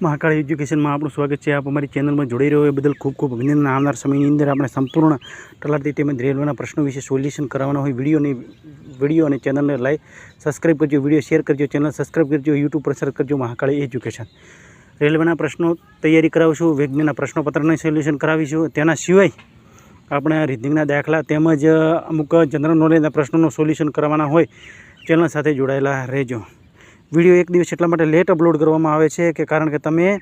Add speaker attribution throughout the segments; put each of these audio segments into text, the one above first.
Speaker 1: મહાકાળ એજ્યુકેશનમાં આપણું સ્વાગત છે. આપ અમારી ચેનલમાં જોડાઈ રહ્યો એ બદલ ખૂબ ખૂબ અભિનંદન. આવનાર સમયની અંદર આપણે સંપૂર્ણ તલાટી તેમજ રેલવેના પ્રશ્નો વિશે સોલ્યુશન કરવાના હોય વિડીયોની વીડિયો અને ચેનલને લાઈક સબસ્ક્રાઈબ કરજો, વીડિયો શેર કરજો ચેનલ સબસ્ક્રાઈબ કરજો, યુટ્યુબ પર કરજો મહાકાળી એજ્યુકેશન. રેલવેના પ્રશ્નો તૈયારી કરાવશું વિજ્ઞાનના પ્રશ્નપત્રને સોલ્યુશન કરાવીશું. તેના સિવાય આપણે રીઝનિંગના દાખલા તેમજ અમુક જનરલ નોલેજના પ્રશ્નોનું સોલ્યુશન કરવાના હોય, ચેનલ સાથે જોડાયેલા રહેજો. વીડિયો એક દિવસ એટલા માટે લેટ અપલોડ કરવામાં આવે છે કે કારણ કે તમે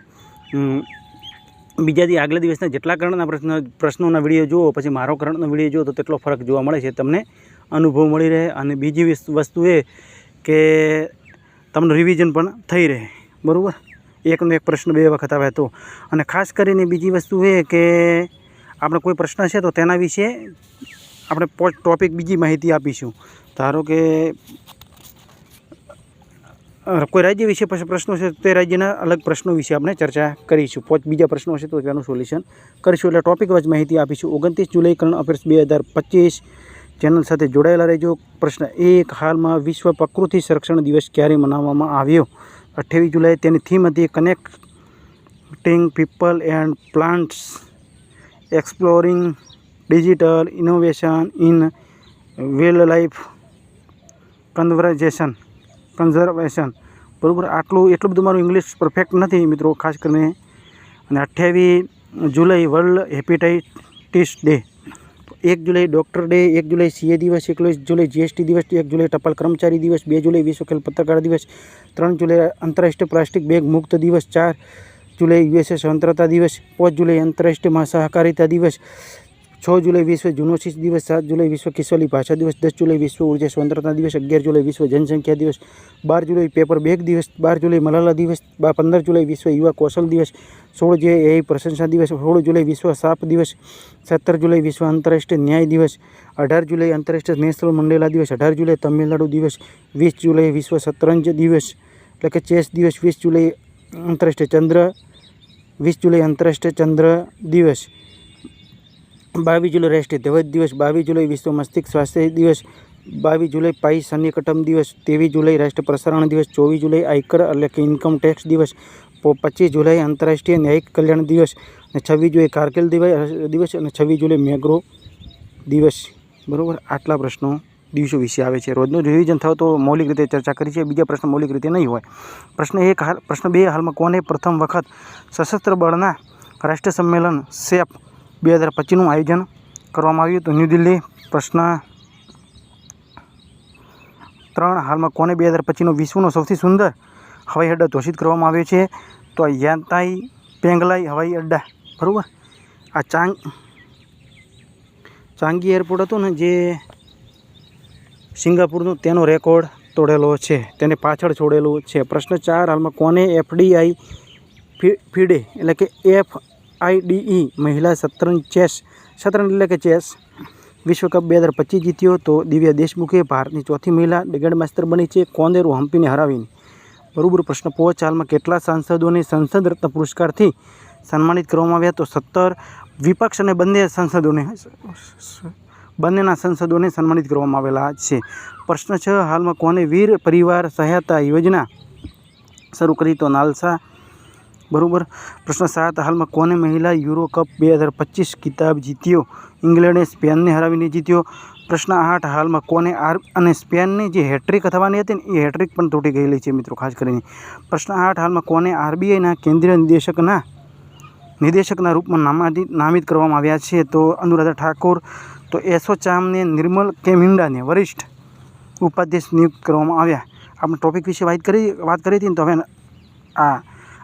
Speaker 1: બીજાથી આગલા દિવસના જેટલા કરંટના પ્રશ્ન, પ્રશ્નોના વીડિયો જુઓ, પછી મારો કરંટનો વીડિયો જુઓ, તો તેટલો ફરક જોવા મળે છે, તમને અનુભવ મળી રહે અને બીજી વસ્તુ- એ કે તમને રિવિઝન પણ થઈ રહે, બરાબર? એકનો એક પ્રશ્ન બે વખત આવે તો. અને ખાસ કરીને બીજી વસ્તુ એ કે આપણે કોઈ પ્રશ્ન છે તો તેના વિશે આપણે ટોપિક બીજી માહિતી આપીશું. ધારો કે કોઈ રાજ્ય વિશે પછી પ્રશ્નો છે તો રાજ્યના અલગ પ્રશ્નો વિશે આપણે ચર્ચા કરીશું. પોચ, બીજા પ્રશ્નો છે તો તેનું સોલ્યુશન કરીશું. એટલે ટોપિક વાઇઝ માહિતી આપીશું. ઓગણત્રીસ જુલાઈ કરંટ અફેર્સ બે હજાર પચીસ. ચેનલ સાથે જોડાયેલા રહેજો. પ્રશ્ન એક, હાલમાં વિશ્વ પ્રકૃતિ સંરક્ષણ દિવસ ક્યારે મનાવવામાં આવ્યો? અઠ્યાવીસ જુલાઈ તેની થીમ હતી connecting people and plants exploring digital innovation in wildlife conversation conservation બરાબર? આટલું, એટલું બધું મારું ઇંગ્લિશ પરફેક્ટ નથી મિત્રો, ખાસ કરીને. અને અઠ્યાવીસ જુલાઈ વર્લ્ડ હેપેટાઇટિસ ડે એક જુલાઈ ડૉક્ટર ડે એક જુલાઈ સીએ દિવસ એકવીસ જુલાઈ જીએસટી દિવસ, એક જુલાઈ ટપાલ કર્મચારી દિવસ, બે જુલાઈ વિશ્વ ખેલ પત્રકાર દિવસ, ત્રણ જુલાઈ આંતરરાષ્ટ્રીય પ્લાસ્ટિક બેગ મુક્ત દિવસ, ચાર જુલાઈ યુએસએ સ્વતંત્રતા દિવસ, પાંચ જુલાઈ આંતરરાષ્ટ્રીય મહાસહકારિતા દિવસ છ જુલાઈ વિશ્વ જુનોસિસ દિવસ, સાત જુલાઈ વિશ્વ કિશોરી ભાષા દિવસ, દસ જુલાઈ વિશ્વ ઊર્જા સ્વતંત્રતા દિવસ, અગિયાર જુલાઈ વિશ્વ જનસંખ્યા દિવસ, બાર જુલાઈ પેપર બેગ દિવસ, બાર જુલાઈ મલાલા દિવસ પંદર જુલાઈ વિશ્વ યુવા કૌશલ દિવસ, સોળ જે એ પ્રશંસા દિવસ, સોળ જુલાઈ વિશ્વ સાપ દિવસ, સત્તર જુલાઈ વિશ્વ આંતરરાષ્ટ્રીય ન્યાય દિવસ, અઢાર જુલાઈ આંતરરાષ્ટ્રીય નેશનલ મંડેલા દિવસ, અઢાર જુલાઈ તમિલનાડુ દિવસ, વીસ જુલાઈ વિશ્વ શતરંજ દિવસ, એટલે કે ચેસ દિવસ, વીસ જુલાઈ આંતરરાષ્ટ્રીય ચંદ્ર, વીસ જુલાઈ આંતરરાષ્ટ્રીય ચંદ્ર દિવસ. બાવીસ જુલાઈ રાષ્ટ્રીય ધ્વજ દિવસ, બાવીસ જુલાઈ વિશ્વ મસ્તિષ્ક સ્વાસ્થ્ય દિવસ, બાવીસ જુલાઈ પાઈ શનિકટમ દિવસ ત્રેવીસ જુલાઈ રાષ્ટ્ર પ્રસારણ દિવસ, ચોવીસ જુલાઈ આયકર એટલે કે ઇન્કમ ટેક્સ દિવસ પચીસ જુલાઈ આંતરરાષ્ટ્રીય ન્યાયિક કલ્યાણ દિવસ અને છવ્વીસ જુલાઈ કારગિલ દિવસ અને છવ્વીસ જુલાઈ મેગ્રો દિવસ. બરાબર? આટલા પ્રશ્નો દિવસો વિશે આવે છે. રોજનું રિવિઝન થયો તો મૌલિક રીતે ચર્ચા કરી છે. બીજા પ્રશ્ન મૌલિક રીતે નહીં હોય. પ્રશ્ન એક હાલ, પ્રશ્ન બે હાલમાં કોને પ્રથમ વખત સશસ્ત્ર બળના રાષ્ટ્ર સંમેલન સેપ બે હજાર પચીસનું આયોજન કરવામાં આવ્યું હતું. ન્યૂ દિલ્હી પ્રશ્ન ત્રણ, હાલમાં કોને બે હજાર પચીસનો વિશ્વનો સૌથી સુંદર હવાઈ અડ્ડો ઘોષિત કરવામાં આવ્યો છે? તો આ યાતાઈ, પેંગલાઈ હવાઈ અડ્ડા, બરાબર? આ ચાંગ, ચાંગી એરપોર્ટ હતું ને, જે સિંગાપુરનું તેનો રેકોર્ડ તોડેલો છે, તેને પાછળ છોડેલું છે. પ્રશ્ન ચાર, હાલમાં કોને એફડીઆઈ ફીડે, એટલે કે એફ આઈડીઈ મહિલા શતરંજ ચેસ, શતરંજ એટલે કે ચેસ. વિશ્વ કપ બે હજાર પચીસ જીત્યો તો દિવ્યા દેશમુખે ભારતની ચોથી મહિલા ગ્રેન્ડ માસ્ટર બની છે કોંદેરો હમ્પીને હરાવીને. બરાબર પ્રશ્ન પહોંચ હાલમાં કેટલા સાંસદોને સંસદ રત્ન પુરસ્કારથી સન્માનિત કરવામાં આવ્યા તો સત્તર વિપક્ષ અને બંને સંસદોને બંનેના સંસદોને સન્માનિત કરવામાં આવેલા છે. પ્રશ્ન છ, હાલમાં કોને વીર પરિવાર સહાયતા યોજના શરૂ કરી તો નાલસા બરાબર? પ્રશ્ન સાત, હાલમાં કોને મહિલા યુરો કપ બે હજાર પચીસ કિતાબ જીત્યો? ઇંગ્લેન્ડે સ્પેનને હરાવીને જીત્યો? પ્રશ્ન આઠ, હાલમાં કોને આર અને સ્પેનની જે હેટ્રિક થવાની હતી ને, એ હેટ્રિક પણ તૂટી ગયેલી છે મિત્રો, ખાસ કરીને. પ્રશ્ન આઠ, હાલમાં કોને આરબીઆઈના કેન્દ્રીય નિદેશકના નિદેશકના રૂપમાં નામાધિત નામિત કરવામાં આવ્યા છે? તો અનુરાધા ઠાકોર, તો એસોચામને નિર્મલ કેમિંડાને વરિષ્ઠ ઉપાધ્યક્ષ નિયુક્ત કરવામાં આવ્યા. આપણે ટોપિક વિશે વાત કરી વાત કરી હતી ને, તો હવે આ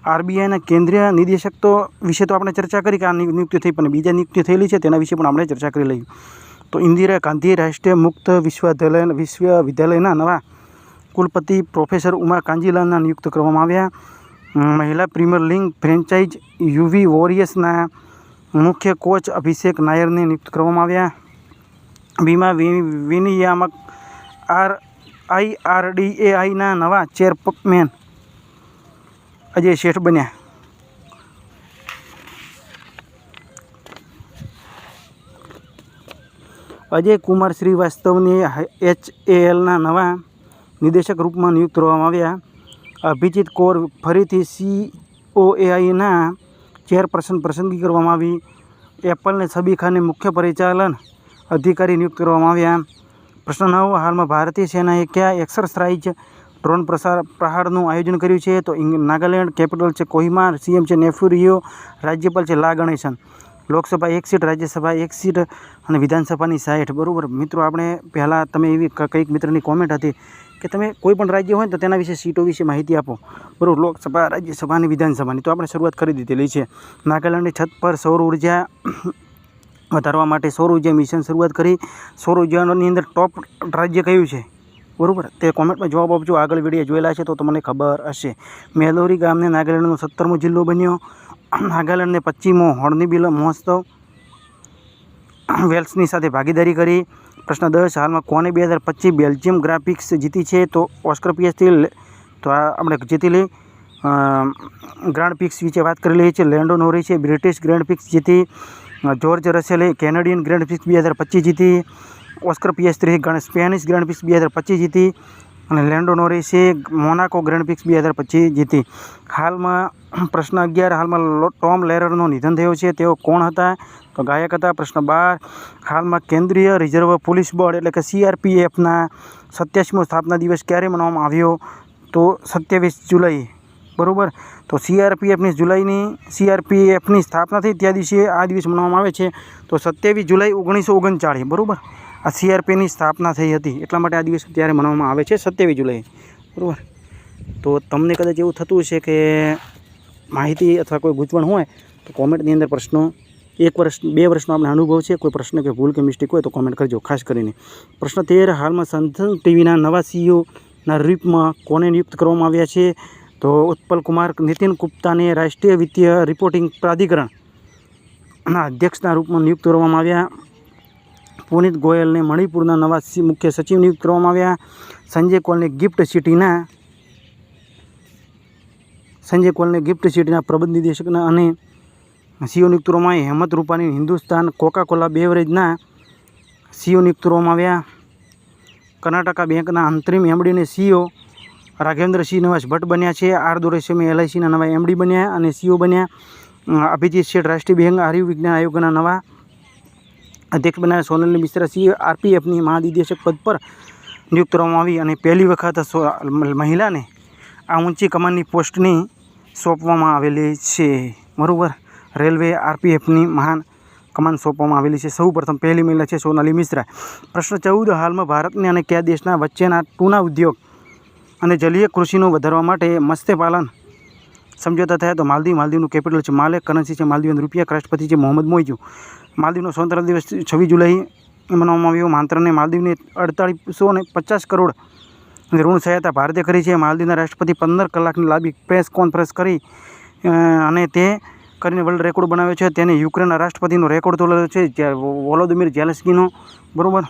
Speaker 1: આરબીઆઈના કેન્દ્રીય નિદેશક તો વિશે તો આપણે ચર્ચા કરી કે આ નિયુ- નિયુક્તિ થઈ પણ બીજા નિયુક્તિ થયેલી છે તેના વિશે પણ આપણે ચર્ચા કરી લઈએ. તો ઇન્દિરા ગાંધી રાષ્ટ્રીય મુક્ત વિશ્વવિદ્યાલય વિશ્વવિદ્યાલયના નવા કુલપતિ પ્રોફેસર ઉમા કાંજીલાલના નિયુક્ત કરવામાં આવ્યા. મહિલા પ્રીમિયર લીગ ફ્રેન્ચાઇઝ યુવી વોરિયર્સના મુખ્ય કોચ અભિષેક નાયરને નિયુક્ત કરવામાં આવ્યા. વીમા વિનિયામક આર, આઈઆરડીએઆઈના નવા ચેરમેન અજય શેઠ બન્યા. અજય કુમાર શ્રીવાસ્તવને એચ એલના નવા નિદેશક રૂપમાં નિયુક્ત કરવામાં આવ્યા. અભિજીત કૌર ફરીથી સી સીઓએઆઈના ચેરપર્સન પસંદગી કરવામાં આવી. એપલને છબી ખાનને મુખ્ય પરિચાલન અધિકારી નિયુક્ત કરવામાં આવ્યા. પ્રશ્ન નવ હાલમાં ભારતીય સેનાએ કયા એક્સરસાઇઝ ડ્રોન પ્રસાર પ્રહારનું આયોજન કર્યું છે, તો નાગાલેન્ડ કેપિટલ છે કોહિમા સીએમ છે નેફ્યુરિયો રાજ્યપાલ છે લા ગણેશન. લોકસભા એક સીટ, રાજ્યસભા એક સીટ અને વિધાનસભાની સાઠ બરાબર? મિત્રો, આપણે પહેલાં તમે એવી કંઈક મિત્રની કોમેન્ટ હતી કે તમે કોઈ પણ રાજ્ય હોય તો તેના વિશે, સીટો વિશે માહિતી આપો. બરાબર? લોકસભા રાજ્યસભા અને વિધાનસભાની. તો આપણે શરૂઆત કરી દીધેલી છે. નાગાલેન્ડની છત પર સૌર ઊર્જા વધારવા માટે સૌર ઊર્જા મિશન શરૂઆત કરી. સૌર ઉર્જાની અંદર ટોપ રાજ્ય કયું છે? બરાબર? તે કોમેન્ટમાં જવાબ આપજો. આગળ વીડિયો જોયેલા છે તો તમને ખબર હશે. મેલોરી ગામને નાગાલેન્ડનો સત્તરમો જિલ્લો બન્યો. નાગાલેન્ડને પશ્ચિમો હોર્નબિલ મહોત્સવ વેલ્સની સાથે ભાગીદારી કરી. પ્રશ્ન દસ, હાલમાં કોને બે હજાર પચીસ બેલ્જિયમ ગ્રાફિક્સ જીતી છે તો ઓસ્કર પીએસથી તો આ આપણે જીતી લઈ ગ્રાન્ડ પિક્સ વિશે વાત કરી લઈએ છીએ. લેન્ડો નોરી છે બ્રિટિશ ગ્રાન્ડ પિક્સ જીતી. જોર્જ રસેલે કેનેડિયન ગ્રાન્ડ પિક્સ બે હજાર પચીસ જીતી. ઓસ્કર પીએસ ત્રીસ સ્પેનિશ ગ્રાન્ડ પિક્સ બે હજાર પચીસ જીતી અને લેન્ડો નોરિસે મોનાકો ગ્રાન્ડ પિક્સ બે હજાર પચીસ જીતી. હાલમાં પ્રશ્ન અગિયાર, હાલમાં ટોમ લેરરનું નિધન થયું છે. તેઓ કોણ હતા? તો ગાયક હતા, પ્રશ્ન બાર. હાલમાં કેન્દ્રીય રિઝર્વ પોલીસ બળ એટલે કે સીઆરપીએફના સત્યાસીમો સ્થાપના દિવસ ક્યારે મનાવવામાં આવ્યો? તો સત્યાવીસ જુલાઈ, બરાબર? તો સીઆરપીએફની જુલાઈની, સીઆરપીએફની સ્થાપના થઈ, ત્યાં દિવસે આ દિવસ મનાવવામાં આવે છે. તો સત્યાવીસ જુલાઈ ઓગણીસો ઓગણચાળીસ, બરાબર? આ સીઆરપીની સ્થાપના થઈ હતી. એટલા માટે આ દિવસ ત્યારે મનાવવામાં આવે છે સત્યાવીસ જુલાઈ. બરાબર? તો તમને કદાચ એવું થતું હશે કે માહિતી અથવા કોઈ ગૂંચવણ હોય, તો કોમેન્ટની અંદર પ્રશ્નો, એક વર્ષ, બે વર્ષનો આપણે અનુભવ છે, કોઈ પ્રશ્ન કે ભૂલ કે મિસ્ટેક હોય તો કોમેન્ટ કરજો, ખાસ કરીને. પ્રશ્ન તેર, હાલમાં સંસદ ટીવીના નવા સીઈઓના રૂપમાં કોને નિયુક્ત કરવામાં આવ્યા છે? તો ઉત્પલ કુમાર, નીતિન ગુપ્તાને રાષ્ટ્રીય વિત્તીય રિપોર્ટિંગ પ્રાધિકરણના અધ્યક્ષના રૂપમાં નિયુક્ત કરવામાં આવ્યા. પુનિત ગોયલને મણિપુરના નવા મુખ્ય સચિવ નિયુક્ત કરવામાં આવ્યા. સંજય કોલને ગિફ્ટ સિટીના, સંજય કોલને ગિફ્ટ સિટીના પ્રબંધ નિદેશકના અને સીઓ નિયુક્ત કરવામાં આવ્યા હેમંત રૂપાણી હિન્દુસ્તાન કોકાકોલા બેવરેજના સીઓ નિયુક્ત કરવામાં આવ્યા. કર્ણાટકા બેંકના અંતરિમ એમડીને સીઓ રાઘવેન્દ્રસિંહ નિવાસ ભટ્ટ બન્યા છે. આર દોરેસ્વામી એલઆઈસીના નવા એમડી બન્યા અને સીઓ બન્યા. અભિજીત શેઠ રાષ્ટ્રીય બેંક, આર્યુ વિજ્ઞાન આયોગના નવા અધ્યક્ષ બન્યા સોનલ મિશ્રા સી આરપીએફની મહાનિદેશક પદ પર નિયુક્ત કરવામાં આવી અને પહેલી વખત મહિલાને આ ઊંચી કમાનની પોસ્ટની સોંપવામાં આવેલી છે. બરાબર રેલવે આરપીએફની મહાન કમાન સોંપવામાં આવેલી છે. સૌ પ્રથમ પહેલી મહિલા છે સોનાલી મિશ્રા પ્રશ્ન ચૌદ, હાલમાં ભારતને અને કયા દેશના વચ્ચેના ટૂના ઉદ્યોગ અને જલીય કૃષિનું વધારવા માટે મત્સ્યપાલન સમજોતા થયા? તો માલદીવ, માલદીવનું કેપિટલ છે માલે કરન્સી છે માલદીવ રૂપિયા, રાષ્ટ્રપતિ છે મોહમ્મદ મોઈજુ માલદીવનો સ્વતંત્ર દિવસ છવ્વીસ જુલાઈ મનાવવામાં આવ્યો. માંત્રને માલદીવને અડતાળીસો ને પચાસ કરોડ ઋણ સહાયતા ભારતે કરી છે. માલદીવના રાષ્ટ્રપતિ પંદર કલાકની લાંબી પ્રેસ કોન્ફરન્સ કરી અને તે કરીને વર્લ્ડ રેકોર્ડ બનાવ્યો છે. તેને યુક્રેનના રાષ્ટ્રપતિનો રેકોર્ડ તોડેલો છે. વોલોદિમીર જેલેસ્કીનો બરાબર?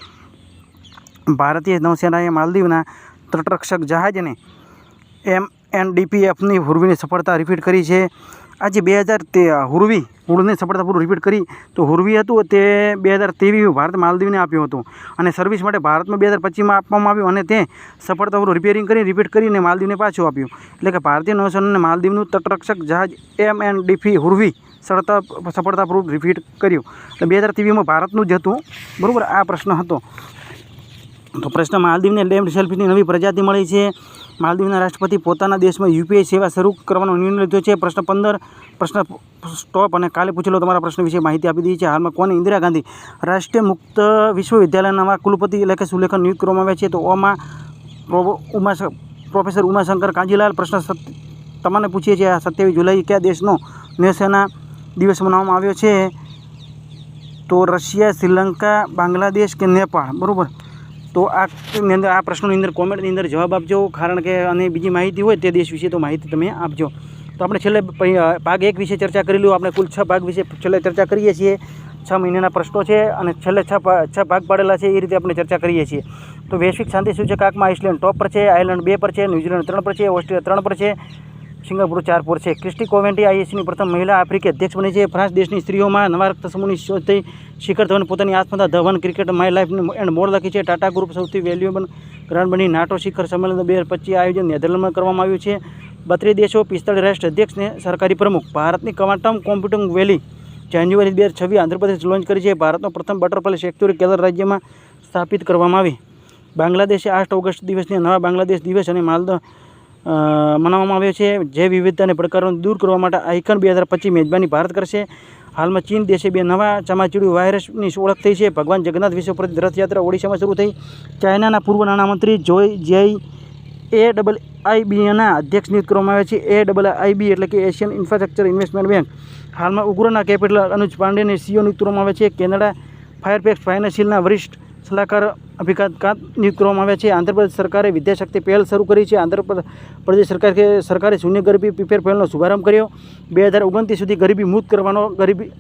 Speaker 1: ભારતીય નૌસેનાએ માલદીવના તટરક્ષક જહાજને એમ એનડીપીએફની હુરવીની સફળતા રિપીટ કરી છે. આજે બે હજાર તે હુરવી હુરની સફળતાપૂર્વક રિપીટ કરી. તો હુરવી હતું તે બે હજાર ત્રેવીસ ભારત માલદીવને આપ્યું હતું. અને સર્વિસ માટે ભારતમાં બે હજાર પચીસમાં આપવામાં આવ્યું અને તે સફળતાપૂર્વક રિપેરિંગ કરી રિપીટ કરીને માલદીવને પાછું આપ્યું. એટલે કે ભારતીય નૌસેનાને માલદીવનું તટરક્ષક જહાજ એમ એન ડીફી હુરવી સરળતા સફળતાપૂર્વક રિપીટ કર્યું. એટલે બે હજાર ત્રેવીસમાં ભારતનું જ હતું. બરાબર? આ પ્રશ્ન હતો. તો પ્રશ્ન માલદીવને લેમ્પ સેલ્ફીની નવી પ્રજાતિ મળી છે. માલદીવના રાષ્ટ્રપતિ પોતાના દેશમાં યુપીઆઈ સેવા શરૂ કરવાનો નિર્ણય લીધો છે. પ્રશ્ન પંદર, પ્રશ્ન સ્ટોપ અને કાલે પૂછેલો તમારા પ્રશ્ન વિશે માહિતી આપી દીધી છે. હાલમાં કોને ઇન્દિરા ગાંધી રાષ્ટ્રીય મુક્ત વિશ્વવિદ્યાલયના નવા કુલપતિ કે સુલેખન નિયુક્ત કરવામાં આવ્યા છે? તો ઓમાં ઉમા પ્રોફેસર ઉમાશંકર કાંજીલાલ, પ્રશ્ન તમને પૂછીએ છીએ સત્યાવીસ જુલાઈ કયા દેશનો નૌસેના દિવસ મનાવવામાં આવ્યો છે? તો રશિયા, શ્રીલંકા, બાંગ્લાદેશ કે નેપાળ? બરાબર. તો આ અંદર, આ પ્રશ્નોની અંદર, કોમેન્ટની અંદર જવાબ આપજો, કારણ કે અને બીજી માહિતી હોય તે દેશ વિશે, તો માહિતી તમે આપજો. તો આપણે છેલ્લે ભાગ એક વિશે ચર્ચા કરી લઉં આપણે કુલ છ ભાગ વિશે છેલ્લે ચર્ચા કરીએ છીએ. છ મહિનાના પ્રશ્નો છે અને છેલ્લે છ છ ભાગ પાડેલા છે, એ રીતે આપણે ચર્ચા કરીએ છીએ. તો વૈશ્વિક શાંતિ સૂચકાંકમાં આઇસલેન્ડ ટોપ પર છે, આયર્લેન્ડ બે પર છે, ન્યૂઝીલેન્ડ ત્રણ પર છે ઓસ્ટ્રેલિયા ત્રણ પર છે સિંગાપુર ચાર પર છે. ક્રિસ્ટી કોવેન્ટી આઈએસની પ્રથમ મહિલા આફ્રિકી અધ્યક્ષ બની છે. ફ્રાન્સ દેશની સ્ત્રીઓમાં નવા રક્ત સમૂહની શોધ થઈ. શિખર ધવન પોતાની આત્મકથા Dhawan, cricket my life and more લખી છે. ટાટા ગ્રુપ સૌથી વેલ્યુએબલ ગ્રાન્ડ બની નાટો શિખર સંમેલન બે હજાર પચીસ આયોજન નેધરલેન્ડમાં કરવામાં આવ્યું છે. બત્રીસ દેશો પિસ્તાળીસ રાષ્ટ્ર અધ્યક્ષને સરકારી પ્રમુખ. ભારતની ક્વાન્ટમ કોમ્પ્યુટિંગ વેલી જાન્યુઆરી બે હજાર છવ્વીસ આંધ્રપ્રદેશ લોન્ચ કરી છે. ભારતનો પ્રથમ બટરફ્લાય ફેક્ટરી કેરળ રાજ્યમાં સ્થાપિત કરવામાં આવી. બાંગ્લાદેશે આઠ ઓગસ્ટ દિવસને નવા બાંગ્લાદેશ દિવસ અને માલદ મનાવવામાં આવ્યો છે જે વિવિધતા અને પડકારોને દૂર કરવા માટે આઇકન બે હજાર પચીસ મેજબાની ભારત કરશે. હાલમાં ચીન દેશે બે નવા ચામાચીડિયું વાયરસની ઓળખ થઈ છે. ભગવાન જગન્નાથ વિશ્વ રથયાત્રા ઓડિશામાં શરૂ થઈ. ચાઇનાના પૂર્વ નાણામંત્રી જોય જેઈ એ ડબલ આઈબીના અધ્યક્ષ નિયુક્ત કરવામાં આવ્યા છે. એ ડબલ આઈબી એટલે કે એશિયન ઇન્ફ્રાસ્ટ્રક્ચર ઇન્વેસ્ટમેન્ટ બેંક. હાલમાં ઉગ્રના કેપિટલ અનુજ પાંડેને સીઓ નિયુક્ત કરવામાં આવ્યા છે. કેનેડા ફાયરપેક્સ ફાઇનાન્શિયલના વરિષ્ઠ સલાહકાર અભિકાત નિયુક્ત કરવામાં આવ્યા છે. આંધ્રપ્રદેશ સરકારે વિદ્યાશક્તિ પહેલ શરૂ કરી છે. આંધ્રપ્રદેશ સરકાર સરકારે શૂન્ય ગરીબી પ્રિપેર પહેલનો શુભારંભ કર્યો. બે હજાર ઓગણત્રીસ સુધી ગરીબી મુક્ત કરવાનો ગરીબી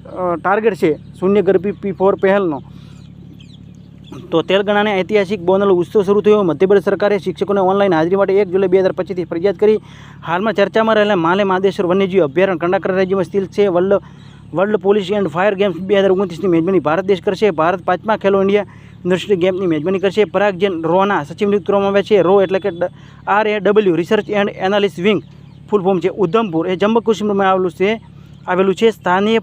Speaker 1: ટાર્ગેટ છે શૂન્ય ગરીબી પી ફોર પહેલનો. તો તેલંગાણાને ઐતિહાસિક બોનલ ઉત્સવ શરૂ થયો. મધ્યપ્રદેશ સરકારે શિક્ષકોને ઓનલાઈન હાજરી માટે એક જુલાઈ બે હજાર પચીસથી ફરજિયાત કરી. હાલમાં ચર્ચામાં રહેલા માલે મહાદેશ્વર વન્યજીવ અભયારણ્ય કર્ણાટક રાજ્યમાં સ્થિત છે. World world police and fire games બે હજાર ઓગણત્રીસની મેજબાની ભારત દેશ કરશે. ભારત પાંચમા ખેલો ઇન્ડિયા યુનિવર્સિટી ગેમની મેજબાની કરશે. પરાગ જૈન રોના સચિવ નિયુક્ત કરવામાં આવ્યા છે. રો એટલે કે R A W, research and analyst wing, full form છે. ઉધમપુર એ જમ્મુ કાશ્મીરમાં આવેલું છે. આવેલું છે. સ્થાનીય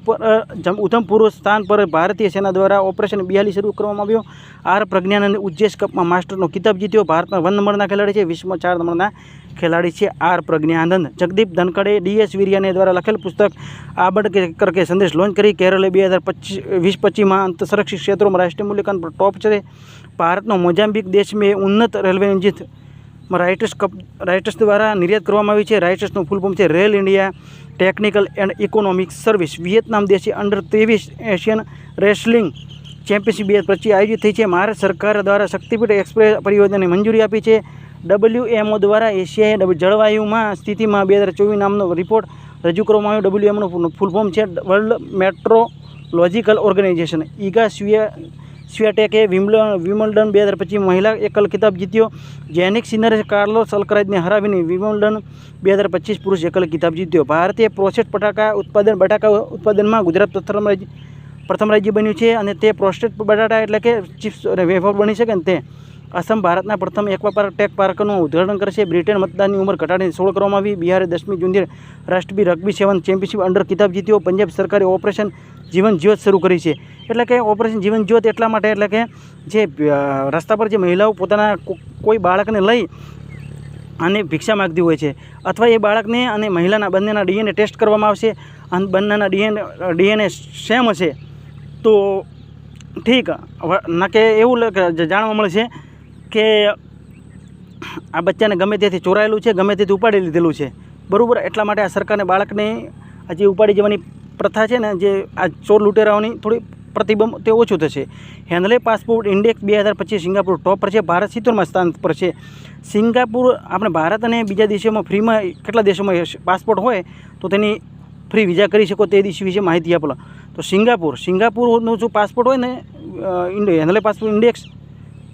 Speaker 1: ઉધમપુર સ્થાન પર ભારતીય સેના દ્વારા ઓપરેશન બિહાલી શરૂ કરવામાં આવ્યું. આર પ્રજ્ઞાનંદ ઉજ્જેશ કપમાં માસ્ટરનો ખિતાબ જીત્યો. ભારતમાં વન નંબરના ખેલાડી છે. વિશ્વમાં ચાર નંબરના ખેલાડી છે આર પ્રજ્ઞાનંદ. જગદીપ ધનકડે ડીએસ વિરિયાને દ્વારા લખેલ પુસ્તક આબડ કે સંદેશ લોન્ચ કરી. કેરળે બે હજાર પચીસ વીસ પચીસમાં અંતરક્ષિત ક્ષેત્રોમાં રાષ્ટ્રીય મૂલ્યાંકન પર ટોપ છે. ભારતનો મોજામ્બિક દેશ મેં ઉન્નત રેલવે એન્જિન રાઇટર્સ કપ, રાઇટર્સ દ્વારા નિર્યાત કરવામાં આવી છે. રાઇટર્સનું ફૂલ ફોર્મ છે rail India. Technical and economic service Vietnam દેશે અંડર ત્રેવીસ એશિયન રેસલિંગ ચેમ્પિયનશિપ બે હજાર પચીસ આયોજિત થઈ છે. ભારત સરકાર દ્વારા શક્તિપીઠ એક્સપ્રેસ પરિયોજનાને મંજૂરી આપી છે. ડબલ્યુએમઓ દ્વારા એશિયાએ જળવાયુમાં સ્થિતિમાં બે હજાર ચોવીસ નામનો રિપોર્ટ રજૂ કરવામાં આવ્યો. ડબલ્યુએમનું ફૂલ ફોર્મ છે. World meteorological organization. ઈગા વિમ્બલ વિમલ્ડન બે હજાર પચીસ મહિલા એકલ ખિતાબ જીત્યો. જેનિક સિનરે કાર્લોસ અલકરાજને હરાવીને વિમલ્ડન બે હજાર પચીસ પુરુષ એકલ ખિતાબ જીત્યો. ભારતીય પ્રોસેસ બટાકા ઉત્પાદન, બટાકા ઉત્પાદનમાં ગુજરાત પ્રથમ રાજ્ય પ્રથમ રાજ્ય બન્યું છે અને તે પ્રોસ્ટેટ બટાટા એટલે કે ચિપ્સ વેફર બની શકે ને તે. અસમ ભારતના પ્રથમ એક્વા ટેક પાર્કનું ઉદ્ઘાટન કરશે. બ્રિટન મતદાનની ઉંમર ઘટાડીને સોળ કરવામાં આવી. બિહારે દસમી જૂનથી રાષ્ટ્રીય રગ્બી સેવન ચેમ્પિયનશિપ અંડર ખિતાબ જીત્યો. પંજાબ સરકારે ઓપરેશન જીવન જ્યોત શરૂ કરી છે. એટલે કે ઓપરેશન જીવન જ્યોત એટલા માટે એટલે કે જે રસ્તા પર જે મહિલાઓ પોતાના કોઈ બાળકને લઈ અને ભિક્ષા માગતી હોય છે. અથવા એ બાળકને અને મહિલાના બંનેના ડીએનએ ટેસ્ટ કરવામાં આવશે અને બંનેના ડીએનએ ડીએનએ સેમ હશે. તો ઠીક ના કે એવું જાણવા મળે છે કે આ બચ્ચાને ગમે ત્યાંથી ચોરાયેલું છે, ગમે ત્યાંથી ઉપાડી લીધેલું છે. બરાબર? એટલા માટે આ સરકારને બાળકને આજે ઉપાડી જવાની પ્રથા છે ને, જે આ ચોર લૂંટેરાઓની થોડી પ્રતિબંધ તે ઓછું થશે. હેન્ડલે પાસપોર્ટ ઇન્ડેક્સ બે હજાર પચીસ સિંગાપુર ટોપ પર છે, ભારત સિત્તેરમાં સ્થાન પર છે. સિંગાપુર, આપણે ભારત અને બીજા દેશોમાં ફ્રીમાં કેટલા દેશોમાં પાસપોર્ટ હોય તો તેની ફ્રી વિઝા કરી શકો, તે દેશ વિશે માહિતી આપો તો સિંગાપુર, સિંગાપુરનો જો પાસપોર્ટ હોય ને હેન્ડલે પાસપોર્ટ ઇન્ડેક્સ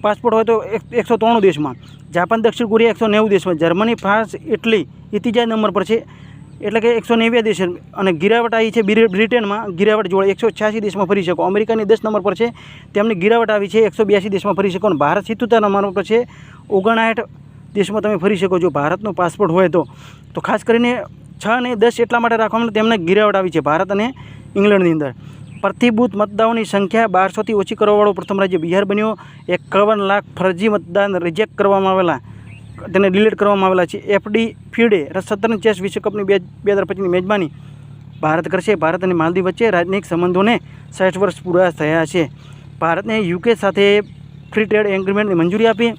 Speaker 1: પાસપોર્ટ હોય તો એક, એકસો ત્રાણું દેશમાં. જાપાન, દક્ષિણ કોરિયા એકસો નેવું દેશમાં. જર્મની, ફ્રાન્સ, ઇટલી ઇતિજા નંબર પર છે. એટલે કે એકસો નેવ્યા દેશ અને ગિરાવટ આવી છે બ્રિટનમાં. ગિરાવટ જોડે એકસો છ્યાસી દેશમાં ફરી શકો. અમેરિકાની દસ નંબર પર છે. તેમની ગિરાવટ આવી છે એકસો બ્યાસી દેશમાં ફરી શકો. અને ભારત સિત્તોતેર નંબર પર છે. ઓગણસાઠ દેશમાં તમે ફરી શકો જો ભારતનો પાસપોર્ટ હોય તો. તો ખાસ કરીને છ અને દસ એટલા માટે રાખવામાં તેમને ગિરાવટ આવી છે ભારત અને ઇંગ્લેન્ડની અંદર. પ્રતિભૂત મતદારોની સંખ્યા બારસોથી ઓછી કરવાવાળો પ્રથમ રાજ્ય બિહાર બન્યો. એકાવન લાખ ફરજી મતદાન રિજેક્ટ કરવામાં આવેલા. તેને ડિલીટ કરવામાં આવેલા છે. એફડી ફીડે સત્તરની ચેસ વિશ્વકપની બે બે હજાર પચીસની મેજબાની ભારત કરશે. ભારત અને માલદીવ વચ્ચે રાજનૈતિક સંબંધોને સાઠ વર્ષ પૂરા થયા છે. ભારતને યુકે સાથે ફ્રી ટ્રેડ એગ્રીમેન્ટની મંજૂરી આપી.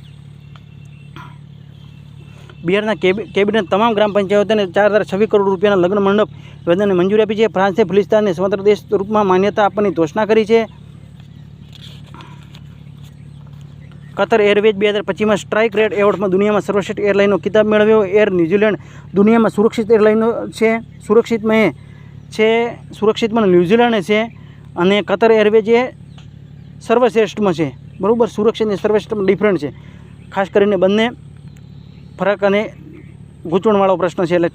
Speaker 1: બિહારના કેબિ- કેબિનેટ તમામ ગ્રામ પંચાયતોને ચાર હજાર છવ્વીસ કરોડ રૂપિયાના લગ્ન મંડપ યોજનાને મંજૂરી આપી છે. ફ્રાન્સે ફિલિસ્તાનને સ્વતંત્ર દેશ રૂપમાં માન્યતા આપવાની ઘોષણા કરી છે. કતર એરવેઝ બે હજાર પચીસમાં સ્ટ્રાઇક રેડ એવોર્ડમાં દુનિયામાં સર્વશ્રેષ્ઠ એરલાઇનનો કિતાબ મેળવ્યો. એર ન્યૂઝીલેન્ડ દુનિયામાં સુરક્ષિત એરલાઇનો છે સુરક્ષિતમાં છે સુરક્ષિતમાં ન્યૂઝીલેન્ડ છે અને કતર એરવેઝ એ સર્વશ્રેષ્ઠમાં છે. બરાબર? સુરક્ષિત અને સર્વશ્રેષ્ઠમાં ડિફરન્ટ છે. ખાસ કરીને બંને ફરક અને ગૂંચવણવાળો પ્રશ્ન છે એટલે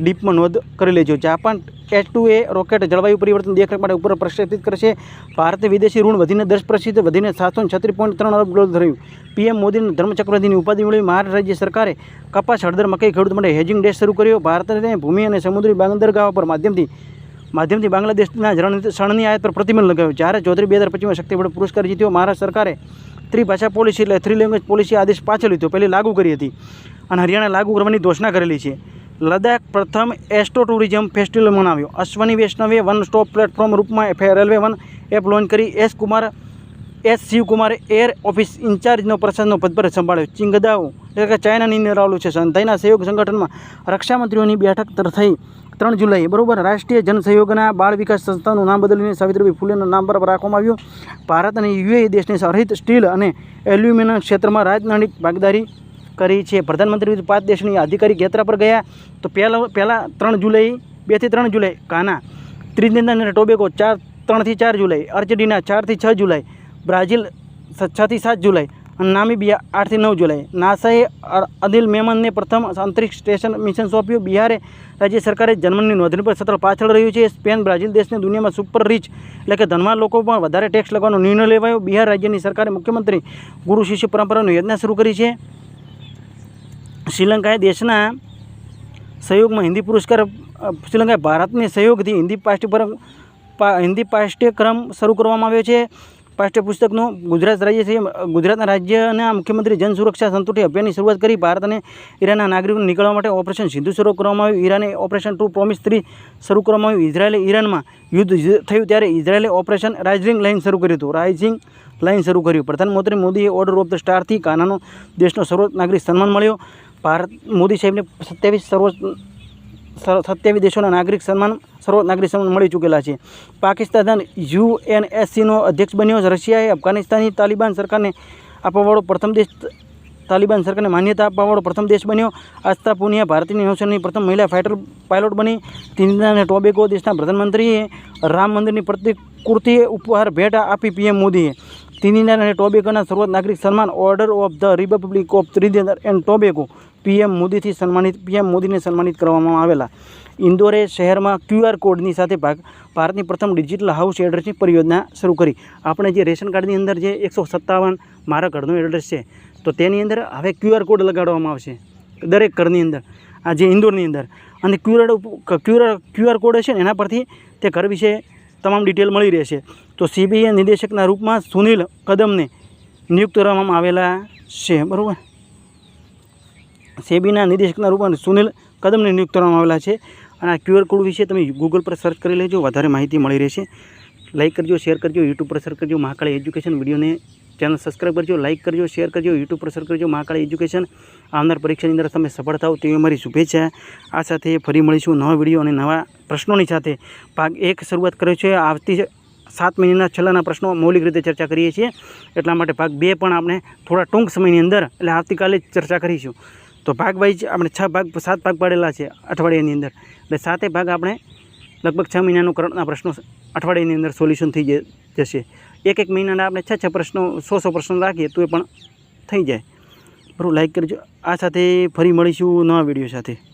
Speaker 1: ડીપમાં નોંધ કરી લેજો. Japan H two A rocket જળવાયુ પરિવર્તન દેખરેખ માટે ઉપર પ્રક્ષેપિત કરશે. ભારતે વિદેશી ઋણ વધીને દસ પ્રતિશત વધીને સાતસો છત્રીસ પોઈન્ટ ત્રણ અરબ ડોલર થયું પીએમ મોદીને ધર્મચક્રવર્તીની ઉપાધિ મળી મહારાષ્ટ્ર રાજ્ય સરકારે કપાસ, હળદર, મકાઈ, ખેડૂત માટે હેજિંગ ડેશ શરૂ કર્યો. ભારતને ભૂમિ અને સમુદ્રી બંદરગાહ પર માધ્યમથી માધ્યમથી બાંગ્લાદેશના શણની આયાત પર પ્રતિબંધ લગાવ્યો. જ્યારે ચૌધરી બે હજાર પચીસમાં શક્તિ વડે પુરસ્કાર જીત્યો, મહારાષ્ટ્ર સરકારે ત્રિભાષા પોલિસી એટલે થ્રી લેંગ્વેજ પોલિસી આદેશ પાછો લીધો. પહેલી લાગુ કરી હતી અને હરિયાણા લાગુ કરવાની ઘોષણા કરેલી છે. લદ્દાખ પ્રથમ એસ્ટ્રો ટુરિઝમ ફેસ્ટિવલ મનાવ્યો. અશ્વની વૈષ્ણવે વન સ્ટોપ પ્લેટફોર્મ રૂપમાં રેલવે વન એપ લોન્ચ કરી. એસ કુમાર, એસ શિવકુમારે એર ઓફિસ ઇન્ચાર્જનો પ્રશાસનનો પદભાર સંભાળ્યો. ચિંગદાઓ એટલે કે ચાઇનાની અંદર આવેલું છે સંધાઈના સહયોગ સંગઠનમાં રક્ષામંત્રીઓની બેઠક થઈ ત્રણ જુલાઈ બરોબર? રાષ્ટ્રીય જનસહયોગના બાળ વિકાસ સંસ્થાનું નામ બદલીને સાવિત્રીબાઈ ફૂલેના નામ પર રાખવામાં આવ્યું. ભારત અને યુએ દેશની સરહિત સ્ટીલ અને એલ્યુમિનિયમ ક્ષેત્રમાં રાજનૈતિક ભાગીદારી કરી છે. પ્રધાનમંત્રી પાંચ દેશની અધિકારી યાત્રા પર ગયા તો પહેલાં પહેલાં ત્રણ જુલાઈ બેથી ત્રણ જુલાઈ, કાના ત્રિનિદાન અને ટોબેકો ચાર ત્રણથી ચાર જુલાઈ, અર્જેન્ટિના ચારથી છ જુલાઈ, બ્રાઝિલ છથી સાત જુલાઈ અને નામીબિયા આઠથી નવ જુલાઈ. નાસાએ અનિલ મેમનને પ્રથમ અંતરિક્ષ સ્ટેશન મિશન સોંપ્યું. બિહારે રાજ્ય સરકારે જર્મનની નોંધણી પર સતત પાછળ રહ્યું છે. સ્પેન, બ્રાઝિલ દેશને દુનિયામાં સુપર રીચ એટલે કે ધનવાન લોકો પણ વધારે ટેક્સ લગાવવાનો નિર્ણય લેવાયો. બિહાર રાજ્યની સરકારે મુખ્યમંત્રી ગુરુ શિષ્ય પરંપરાની યોજના શરૂ કરી છે. શ્રીલંકાએ દેશના સહયોગમાં હિન્દી પુરસ્કાર શ્રીલંકાએ ભારતને સહયોગથી હિન્દી પાઠ્યક્રમ હિન્દી પાઠ્યક્રમ શરૂ કરવામાં આવ્યો છે. પાઠ્ય પુસ્તકનું ગુજરાત રાજ્ય ગુજરાતના રાજ્યના મુખ્યમંત્રી જન સુરક્ષા સંતુષ્ટિ અભિયાનની શરૂઆત કરી. ભારત અને ઈરાનના નાગરિકોને નીકળવા માટે ઓપરેશન સિંધુ શરૂ કરવામાં આવ્યું. ઈરાને ઓપરેશન ટુ પ્રોમિસ થ્રી શરૂ કરવામાં આવ્યું. ઇઝરાયેલે ઈરાનમાં યુદ્ધ થયું ત્યારે ઇઝરાયેલે ઓપરેશન રાઇઝિંગ લાઇન શરૂ કર્યું હતું. રાઇઝિંગ લાઇન શરૂ કર્યું. પ્રધાનમંત્રી મોદીએ ઓર્ડર ઓફ ધ સ્ટારથી કાનાનો દેશનો સર્વોચ્ચ નાગરિક સન્માન મળ્યો. ભારત મોદી સાહેબને સત્યાવીસ સર્વોચ્ચ સત્યાવીસ દેશોના નાગરિક સન્માન, સર્વોચ્ચ નાગરિક સન્માન મળી ચૂકેલા છે. પાકિસ્તાન યુએનએસસીનો અધ્યક્ષ બન્યો રશિયાએ અફઘાનિસ્તાનની તાલિબાન સરકારને આપવાવાળો પ્રથમ દેશ, તાલિબાન સરકારને માન્યતા આપવાવાળો પ્રથમ દેશ બન્યો. આસ્થા પુનિયા ભારતીય નૌસેનાની પ્રથમ મહિલા ફાઇટર પાયલોટ બની. ત્રિનિદાદ અને ટોબેગો દેશના પ્રધાનમંત્રીએ રામ મંદિરની પ્રતિકૃતિ ઉપહાર ભેટ આપી પીએમ મોદીએ. તિનિદાન અને ટોબેગોના સર્વોચ્ચ નાગરિક સન્માન, order of the republic of Trinidad and Tobago. PM મોદીથી સન્માનિત, પીએમ મોદીને સન્માનિત કરવામાં આવેલા ઇન્દોરે શહેરમાં ક્યુઆર કોડની સાથે ભાગ, ભારતની પ્રથમ ડિજિટલ હાઉસ એડ્રેસની પરિયોજના શરૂ કરી. આપણે જે રેશન કાર્ડની અંદર જે એકસો સત્તાવન મારા ઘરનું એડ્રેસ છે, તો તેની અંદર હવે ક્યુઆર કોડ લગાડવામાં આવશે, દરેક ઘરની અંદર, આ જે ઇન્દોરની અંદર. અને ક્યુઆર ક્યુઆર ક્યુઆર કોડ છે ને એના પરથી તે ઘર વિશે તમામ ડિટેલ મળી રહેશે. તો સીબીઆઈ નિદેશકના રૂપમાં સુનિલ કદમને નિયુક્ત કરવામાં આવેલા છે, બરાબર? સેબીના નિદેશકના રૂપમાં સુનિલ કદમને નિયુક્ત કરવામાં આવેલા છે. અને આ ક્યુઆર કોડ વિશે તમે ગૂગલ પર સર્ચ કરી લેજો. વધારે માહિતી મળી રહેશે. લાઇક કરજો શેર કરજો યુટ્યુબ પર સર્ચ કરજો. મહાકાળી એજ્યુકેશન વિડીયોને ચેનલ સબસ્ક્રાઈબ કરજો લાઇક કરજો શેર કરજો યુટ્યુબ પર સર્ચ કરજો. મહાકાળી એજ્યુકેશન આવનાર પરીક્ષાની અંદર તમે સફળ થાવ તેવી અમારી શુભેચ્છા. આ સાથે ફરી મળીશું નવા વીડિયો અને નવા પ્રશ્નોની સાથે. ભાગ એક શરૂઆત કર્યો છે. આવતી સાત મહિનાના છેલ્લાના પ્રશ્નો મૌલિક રીતે ચર્ચા કરીએ છીએ. એટલા માટે ભાગ બે પણ આપણે થોડા ટૂંક સમયની અંદર એટલે આવતીકાલે જ ચર્ચા કરીશું. તો ભાગ વાઇઝ આપણે છ ભાગ, સાત ભાગ પાડેલા છે અઠવાડિયાની અંદર. એટલે સાતે ભાગ આપણે લગભગ છ મહિનાનું કરંટના પ્રશ્નો અઠવાડિયાની અંદર સોલ્યુશન થઈ જશે. એક એક મહિનાના આપણે છ છ પ્રશ્નો સો સો પ્રશ્નો રાખીએ તો એ પણ થઈ જાય. બરાબર લાઈક કરજો. આ સાથે ફરી મળીશું નવા વીડિયો સાથે.